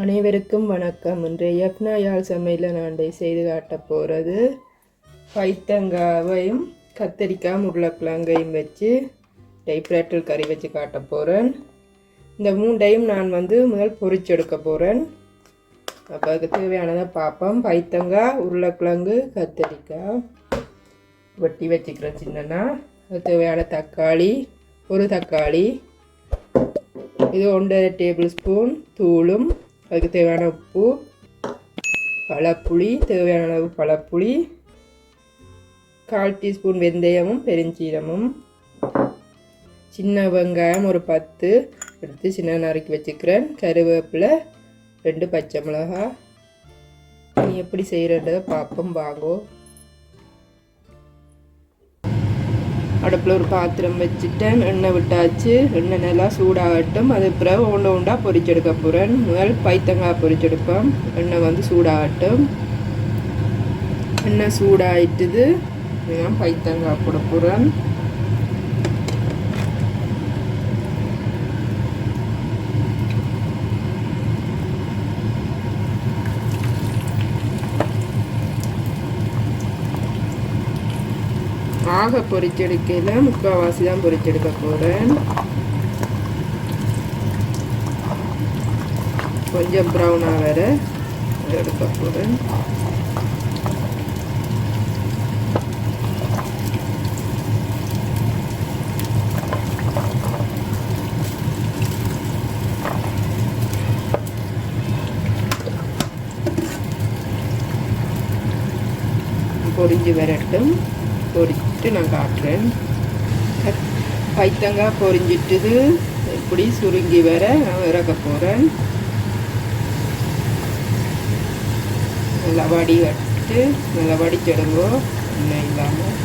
அனைவருக்கும் வணக்கம். இன்றைய யப்னா யாழ் சமையலில் நான் இதை செய்து காட்டப் போகிறது பைத்தங்காவையும் கத்தரிக்காய் உருளைக்கிழங்கையும் வச்சு டைப்ரேட்டில் கறி வச்சு காட்ட போகிறேன் இந்த மூண்டையும் நான் வந்து முதல் பொரிச்செடுக்க போகிறேன் அப்போ அதுக்கு தேவையானதை பார்ப்போம். பைத்தங்காய் உருளைக்கிழங்கு கத்தரிக்காய் வெட்டி வச்சுக்கிறேன் சின்னன்னா அது தேவையான தக்காளி ஒரு தக்காளி இது ஒன்றரை டேபிள் ஸ்பூன் தூளும் அதுக்கு தேவையான உப்பு பழப்புளி தேவையான அளவு பழப்புளி கால் டீஸ்பூன் வெந்தயமும் பெருஞ்சீரமும் சின்ன வெங்காயம் ஒரு பத்து எடுத்து சின்ன நறுக்கி வச்சுக்கிறேன். கருவேப்பிலை ரெண்டு பச்சை மிளகாய். நீ எப்படி செய்கிறன்றதை பார்ப்போம். வாங்கோ. அடுப்பில் ஒரு பாத்திரம் வச்சுட்டேன். எண்ணெய் விட்டாச்சு. எண்ணெய் நல்லா சூடாகட்டும். அது பிறகு ஒன்று ஒன்றா பொரிச்செடுக்க போகிறேன் முதல் பைத்தங்காய் பொறிச்செடுப்பேன் எண்ணெய் வந்து சூடாகட்டும். எண்ணெய் சூடாயிட்டுது. நான் பைத்தங்காய் போட போகிறேன் ஆக பொரிச்செடுக்கையில் முக்கால்வாசி தான் பொறிச்செடுக்க போகிறேன் கொஞ்சம் ப்ரௌனாக வேற எடுக்க போகிறேன் பொரிஞ்சு வரட்டும். பொரிச்சிட்டு நான் காட்டுறேன் பைத்தங்காய் பொறிஞ்சிட்டுது. இப்படி சுருங்கி வர நான் இறக்க போகிறேன் நல்லா வடி கட்டு நல்லா வடிச்சிடுங்கோ எண்ணெய் இல்லாமல்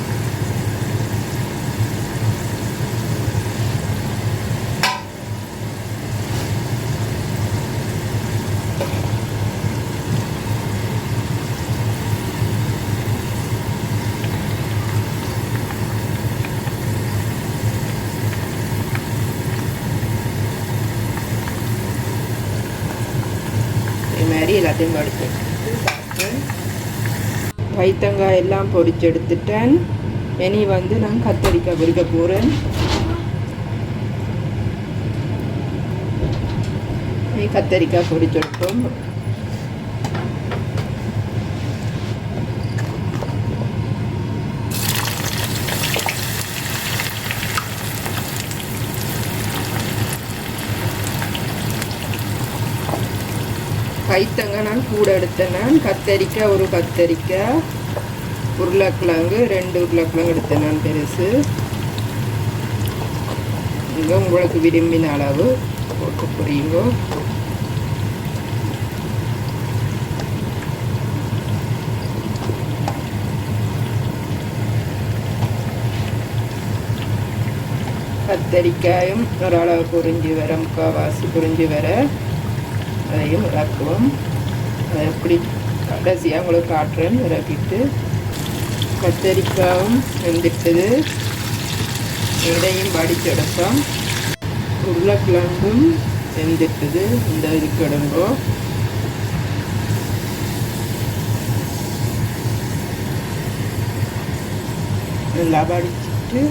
இது மாதிரி வைத்தங்காய் பைத்தங்காய் எல்லாம் பொரிச்சு எடுத்துட்டேன் இனி வந்து நான் கத்தரிக்காய் பொரிக்க போகிறேன் கத்தரிக்காய் பொரிச்சு எடுப்போம் கைத்தங்க நான் கூட எடுத்தேன் நான். கத்தரிக்காய் ஒரு கத்தரிக்காய். உருளைக்கிழங்கு ரெண்டு உருளைக்கிழங்கு எடுத்தேன் நான் பெருசு. இங்கே உங்களுக்கு விரும்பின அளவு போட்டு புரியுங்க. கத்தரிக்காயும் ஓரளவு புரிஞ்சு வர முக்கால்வாசி புரிஞ்சு வர. அதையும் இறக்குவோம். அதை எப்படி கடைசியாக உங்களுக்கு காட்டுறேன் இறக்கிட்டு கத்தரிக்காயும் வெந்துட்டது. இடையும் வடிச்செடுப்போம் உருளைக்கிழங்கும் வெந்துட்டது. இந்த இதுக்கு எடுங்கோ நல்லா வடிச்சிட்டு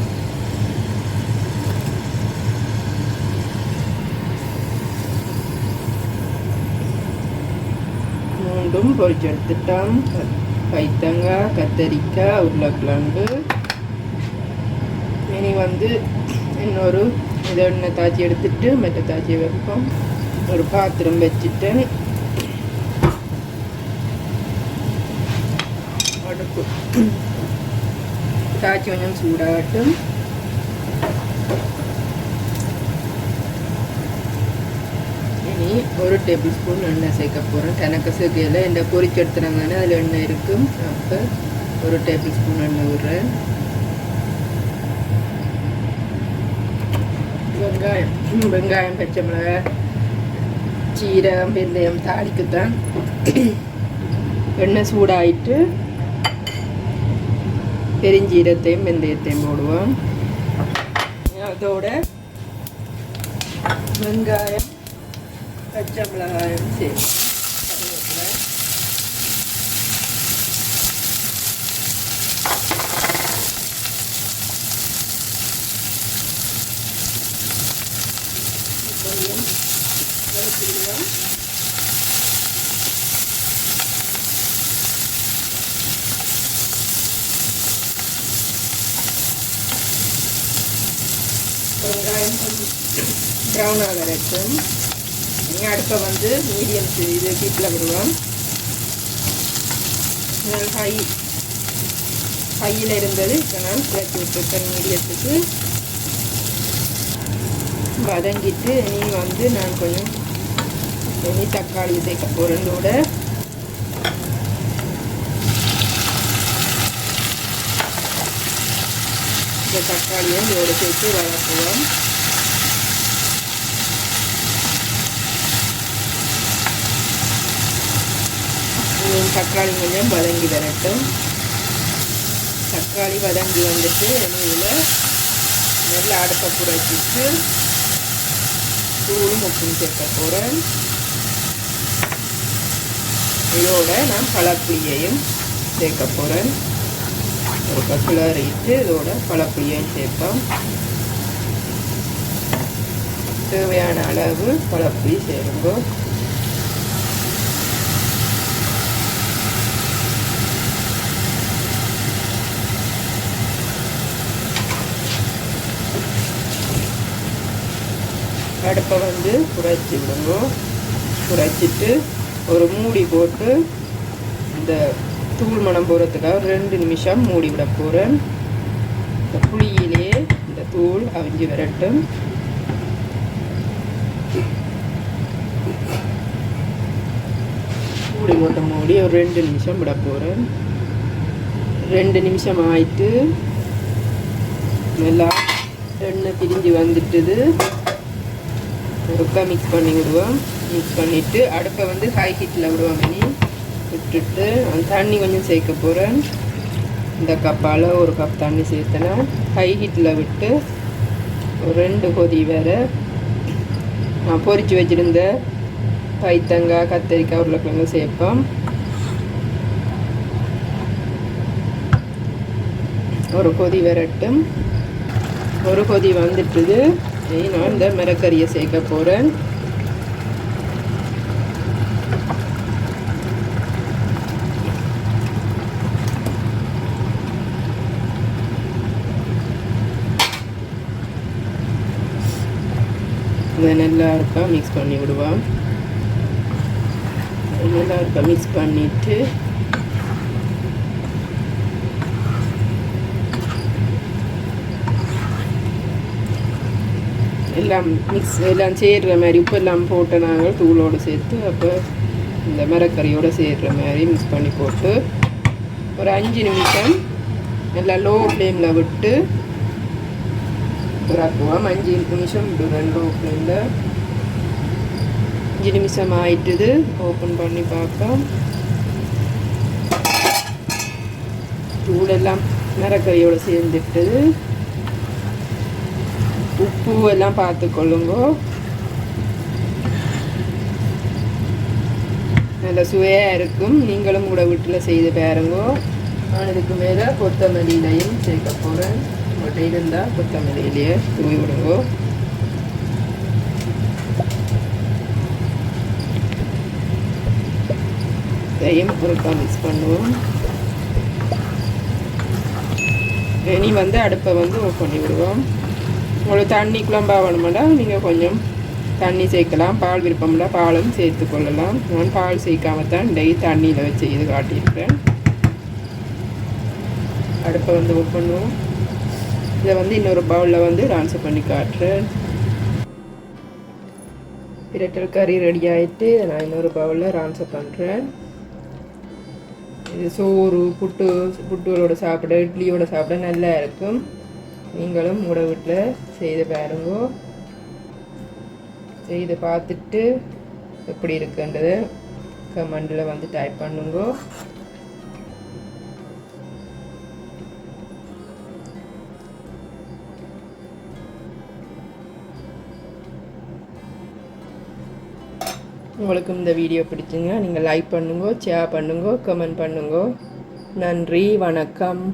மூண்டும் பொரிச்செடுத்துட்டோம் பைத்தங்காய் கத்தரிக்காய் உருளைக்கிழங்கு இனி வந்து இன்னொரு இதை ஒன்று தாச்சி எடுத்துட்டு மற்ற தாச்சி வைப்போம். ஒரு பாத்திரம் வச்சுட்டேன் அடுப்பு. தாச்சி கொஞ்சம் சூடாகட்டும் இனி ஒரு டேபிள் ஸ்பூன் எண்ணெய் சேர்க்க போகிறேன் கணக்கு சேர்க்கையில் இந்த பொரிச்சு எடுத்துனாங்கன்னா அதில் எண்ணெய் இருக்கும். அப்போ ஒரு டேபிள் ஸ்பூன் எண்ணெய் விடுறேன். வெங்காயம் வெங்காயம் பச்சை மிளகாய் சீரகம் வெந்தயம் தாளிக்குத்தான். எண்ணெய் சூடாயிட்டு பெருஞ்சீரத்தையும் வெந்தயத்தையும் போடுவோம். அதோட வெங்காயம் பச்சை மிளகாயும் சரி கருவேப்பிலை கொஞ்சம் வறுத்துடுவோம் வெங்காயம் கொஞ்சம் ப்ரௌனாக வரைக்கும் நீங்கள் அடுப்பை வந்து மீடியம் இது ஹீட்டில் விடுவோம். ஹை ஹையில் இருந்தது. இப்போ நான் சேர்த்து விட்டுருக்கேன் மீடியத்துக்கு. வதங்கிட்டு இனி வந்து நான் கொஞ்சம் இனி தக்காளி சேர்க்க போகிறதோட இந்த தக்காளியும் இதோட சேர்த்து வளர்க்குவோம் தக்காளி கொஞ்சம் வதங்கி வரட்டும். தக்காளி வதங்கி வந்துட்டு எண்ணெயில் நல்லா அடுப்பை குறைச்சிட்டு தூளும் உப்பும் சேர்க்க போகிறேன் இதோட நான் பழப்புளியையும் சேர்க்க போகிறேன் ஒரு கிளறிட்டு இதோட பழப்புளியையும் சேர்ப்போம். தேவையான அளவு பழப்புளி சேருங்க. அடுப்பை வந்து குறைச்சி குறைச்சிட்டு ஒரு மூடி போட்டு இந்த தூள் மணம் போகிறதுக்காக ரெண்டு நிமிஷம் மூடி விட போகிறேன் இந்த புளியிலே இந்த தூள் அவிஞ்சு வரட்டும். மூடி போட்ட மூடி ஒரு ரெண்டு நிமிஷம் விட போகிறேன் ரெண்டு நிமிஷம் ஆயிட்டு நல்லா எண்ணெய் பிரிஞ்சு வந்துட்டுது. ஒருக்கா மிக்ஸ் பண்ணி விடுவோம் மிக்ஸ் பண்ணிவிட்டு அடுப்பை வந்து ஹை ஹீட்டில் விடுவோம். இனி விட்டுட்டு அந்த தண்ணி கொஞ்சம் சேர்க்க போகிறேன் இந்த கப்பால் ஒரு கப் தண்ணி சேர்த்தேன். ஹை ஹீட்டில் விட்டு ஒரு ரெண்டு கொதி வேறு நான் பொரித்து வச்சுருந்த பைத்தங்காய் கத்தரிக்காய் உருளைக்கிழங்கு சேர்ப்போம். ஒரு கொதி வரட்டும். ஒரு கொதி வந்துட்டுது. நான் இந்த மிரக்கறியை சேர்க்க போகிறேன் இதை நல்லா இருக்கா? மிக்ஸ் பண்ணி விடுவான் நல்லா இருக்கா? மிக்ஸ் பண்ணிவிட்டு எல்லாம் மிக்ஸ் எல்லாம் சேர்கிற மாதிரி உப்பு எல்லாம் போட்டு நாங்கள் தூளோடு சேர்த்து அப்போ இந்த மரக்கறியோடு சேர்கிற மாதிரி மிக்ஸ் பண்ணி போட்டு ஒரு அஞ்சு நிமிஷம் நல்லா லோ ஃப்ளேமில் விட்டு இறக்குவோம். அஞ்சு நிமிஷம் விடுவேன் லோ. ஃப்ளேமில் அஞ்சு நிமிஷம் ஆயிட்டுது. ஓப்பன் பண்ணி பார்ப்போம். தூளெல்லாம் மரக்கறியோடு சேர்ந்துட்டுது. உப்பு எல்லாம் பார்த்துக்கொள்ளுங்க. நல்ல சுவையாக இருக்கும். நீங்களும் கூட வீட்டில் செய்து பாருங்கோ. நான் இதுக்கு மேலே கொத்தமல்லியிலையும் சேர்க்க போகிறேன் உங்கள்கிட்ட இருந்தால் கொத்தமல்லியிலேயே தூவி விடுங்கோ. இதையும் ஒருக்கா மிக்ஸ் பண்ணுவோம். இனி வந்து அடுப்பை வந்து ஓப்பன் பண்ணி விடுவோம் உங்களுக்கு தண்ணி குழம்பா வேணுமெண்டா நீங்கள் கொஞ்சம் தண்ணி சேர்க்கலாம். பால் விருப்பம்னா பாலும் சேர்த்து கொள்ளலாம். நான் பால் சேர்க்காம தான் டெய் தண்ணியில் வச்சு இது காட்டியிருக்கேன் அடுப்பை வந்து ஒர்க் பண்ணுவோம். இதை வந்து இன்னொரு பவுலில் வந்து ட்ரான்ஸ்ஃபர் பண்ணி காட்டுறேன். பிரட்டல் கறி ரெடி ஆகிட்டு நான் இன்னொரு பவுலில் ட்ரான்ஸ்ஃபர் பண்ணுறேன் இது சோறு புட்டு புட்டுகளோட சாப்பிட இட்லியோட சாப்பிட நல்லா இருக்கும். நீங்களும் உங்களோட வீட்டில் செய்து பாருங்க. செய்து பார்த்துட்டு எப்படி இருக்குன்றதை கமெண்டில் வந்து டைப் பண்ணுங்க. உங்களுக்கு இந்த வீடியோ பிடிச்சிங்க நீங்கள் லைக் பண்ணுங்க ஷேர் பண்ணுங்க கமெண்ட் பண்ணுங்க. நன்றி வணக்கம்.